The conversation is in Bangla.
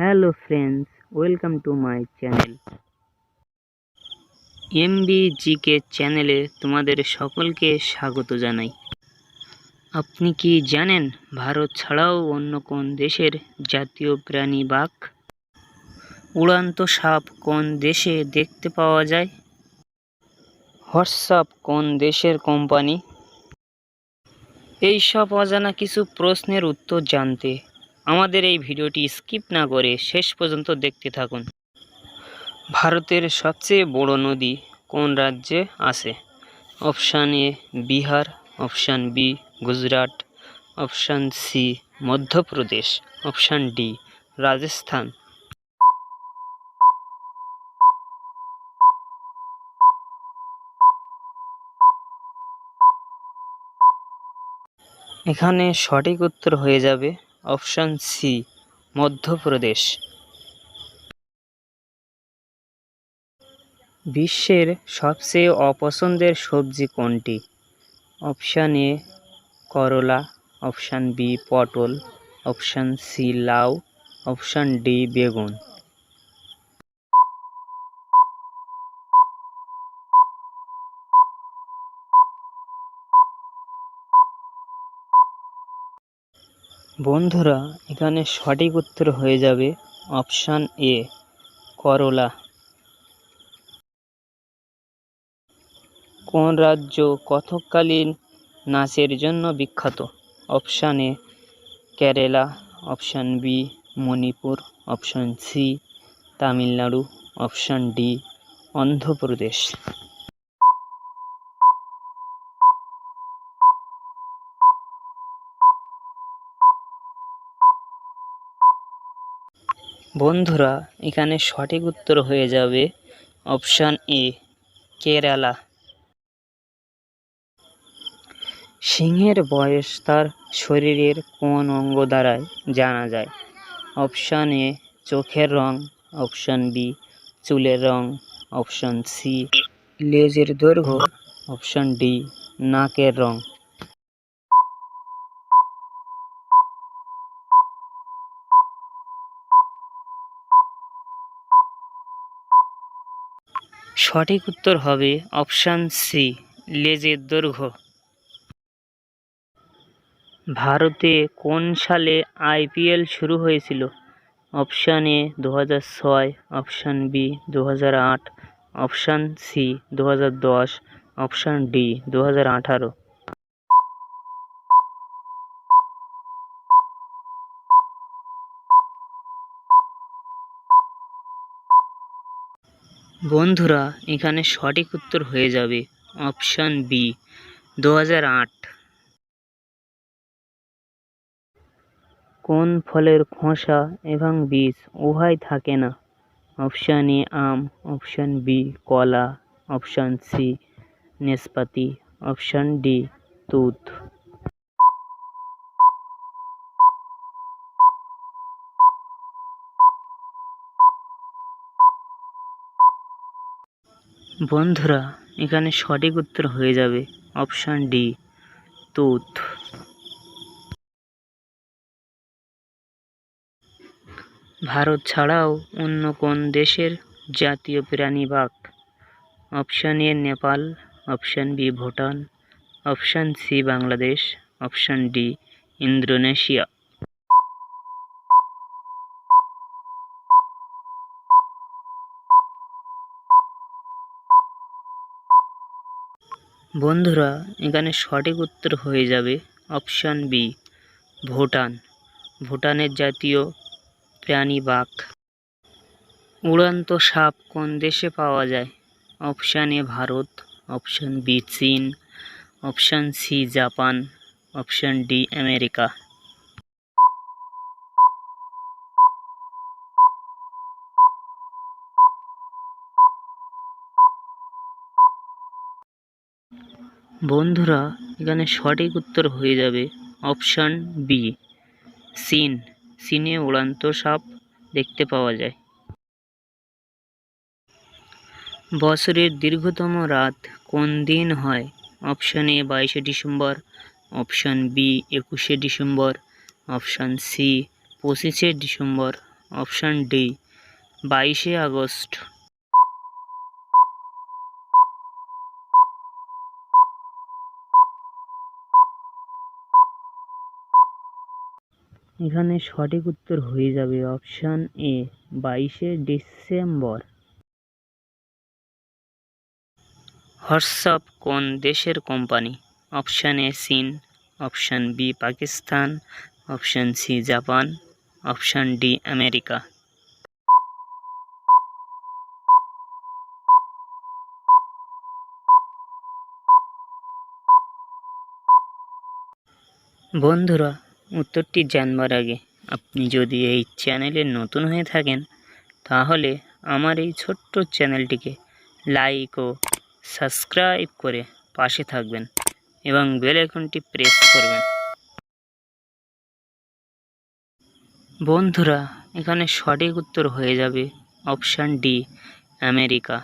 Hello friends welcome to my channel MBGK চ্যানেলে তোমাদের সকলকে স্বাগত জানাই। আপনি কি জানেন ভারত ছাড়াও অন্য কোন দেশের জাতীয় প্রাণী বাঘ? উড়ান্ত সাপ কোন দেশে দেখতে পাওয়া যায়? হোয়াটসঅ্যাপ কোন দেশের কোম্পানি? এই সব অজানা কিছু প্রশ্নের উত্তর জানতে আমাদের এই ভিডিওটি স্কিপ না করে শেষ পর্যন্ত দেখতে থাকুন। ভারতের সবচেয়ে বড় নদী কোন রাজ্যে আছে? Option A Bihar, option B Gujarat, option C Madhya Pradesh, option D Rajasthan. এখানে সঠিক উত্তর হয়ে যাবে অপশান সি, মধ্যপ্রদেশ। বিশ্বের সবচেয়ে অপছন্দের সবজি কোনটি? অপশান এ, করলা, অপশান বি, পটল, অপশান সি, লাউ, অপশান ডি, বেগুন। বন্ধুরা, এখানে সঠিক উত্তর হয়ে যাবে অপশান এ, করলা। কোন রাজ্য কথককালীন নাচের জন্য বিখ্যাত? Option A, Kerala. Option B, Manipur. Option C, Tamil Nadu. Option D, Andhra Pradesh. বন্ধুরা, এখানে সঠিক উত্তর হয়ে যাবে অপশান এ, কেরালা। সিংহের বয়স তার শরীরের কোন অঙ্গ দ্বারায় জানা যায়? অপশান এ, চোখের রং। অপশান বি, চুলের রং। অপশান সি, লেজের দৈর্ঘ্য। অপশান ডি, নাকের রং। সঠিক উত্তর হবে অপশান সি, লেজের দৈর্ঘ্য। ভারতে কোন সালে আইপিএল শুরু হয়েছিল? অপশান এ দু ছয়, অপশান বি দু আট, অপশান সি দু দশ, অপশান ডি দু আঠারো। বন্ধুরা, এখানে সঠিক উত্তর হয়ে যাবে অপশান বি দু হাজার আট। কোন ফলের খোসা এবং বীজ উভয় থাকে না? অপশান এ আম, অপশান বি কলা, অপশান সি নেসপাতি, অপশান ডি তুত। বন্ধুরা, এখানে সঠিক উত্তর হয়ে যাবে অপশান ডি তুত ভারত ছাড়াও অন্য কোন দেশের জাতীয় প্রাণী বাঘ? Option A Nepal, option B Bhutan, option C Bangladesh, option D Indonesia. বন্ধুরা, এখানে সঠিক উত্তর হয়ে যাবে অপশান বি ভুটান। ভুটানের জাতীয় প্রাণী বাঘ। উড়ান্ত সাপ কোন দেশে পাওয়া যায়? Option A Bharat. Option B চীন। Option C Japan. Option D America. বন্ধুরা, এখানে সঠিক উত্তর হয়ে যাবে অপশান বি। চীন চীনে উড়ান্ত সাপ দেখতে পাওয়া যায়। বছরের দীর্ঘতম রাত কোন দিন হয়? অপশান এ বাইশে ডিসেম্বর, অপশান বি একুশে ডিসেম্বর, অপশান সি পঁচিশে ডিসেম্বর, অপশান ডি বাইশে আগস্ট। এখানে সঠিক উত্তর হয়ে যাবে অপশান এ বাইশে ডিসেম্বর। হোয়াটসঅ্যাপ কোন দেশের কোম্পানি? অপশান এ চীন। Option B Pakistan. Option C Japan. Option D America. বন্ধুরা উত্তরটি জানবার আগে আপনি যদি এই চ্যানেলে নতুন হয়ে থাকেন, তাহলে আমার এই ছোট্ট চ্যানেলটিকে লাইক ও সাবস্ক্রাইব করে পাশে থাকবেন এবং বেল আইকনটি প্রেস করবেন। বন্ধুরা, এখানে সঠিক উত্তর হয়ে যাবে অপশান ডি, আমেরিকা।